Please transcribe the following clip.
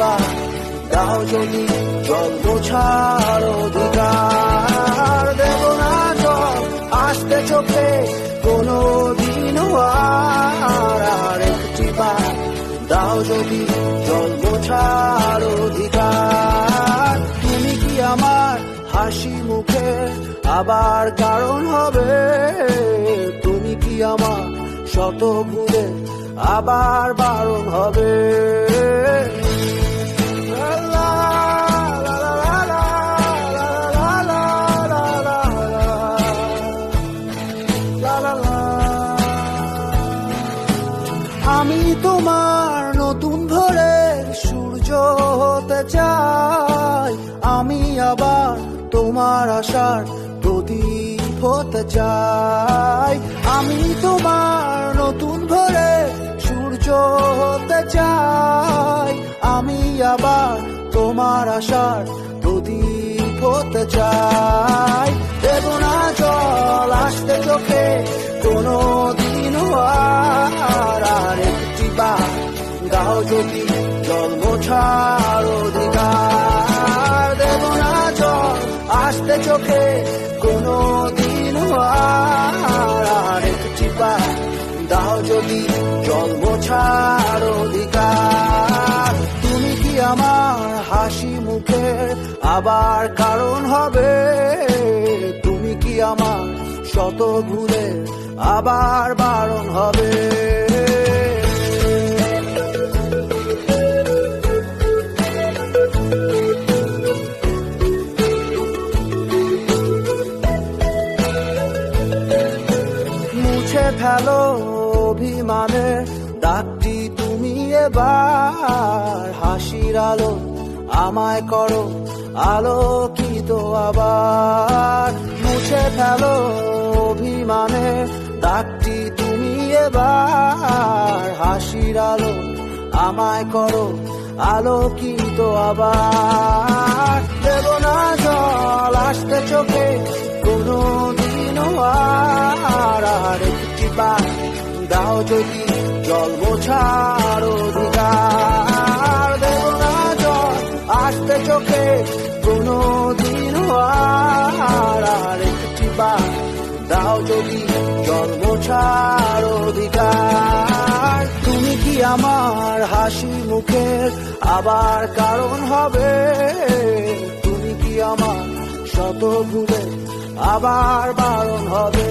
একটি দাও যদি জল অধিকার। দেব না জল, আসতে চোখে কোনো দিন আর একটি দাও যদি জল অধিকার। তুমি কি আমার হাসি মুখে আবার কারণ হবে? তুমি কি আমার শত ভুলে আবার বারণ হবে? তোমার নতুন ভোরের সূর্য হতে চাই আমি আবার তোমার আশার প্রদীপ হতে চাই। আমি তোমার নতুন ভোরের সূর্য হতে চাই। আমি আবার তোমার আশার প্রদীপ হতে চাই। দেব না জল আসতে চোখে কোনো যদি অধিকার দেব না জল আসতে চোখে কোনো দিন দাও যদি অধিকার। তুমি কি আমার হাসি মুখের আবার কারণ হবে? তুমি কি আমার শত ভুলে আবার বারণ হবে? অভিমানের দাগটি তুমি এবার। হাসির আলো আমায় করো, আলোকিত আবার। মুছে ফেলো অভিমানের দাগটি তুমি এবার। হাসির আলো আমায় করো, আলোকিত আবার। দেব না জল আসতে চোখে কোনো দিন আর বার দাও যদি জল মোছার অধিকার। দেব না জল, আসতে চোখে কোনো দিন আর একটি দাও যদি জল মোছার অধিকার। তুমি কি আমার হাসি মুখের আবার কারণ হবে? তুমি কি আমার শত ভুলে আবার বারণ হবে?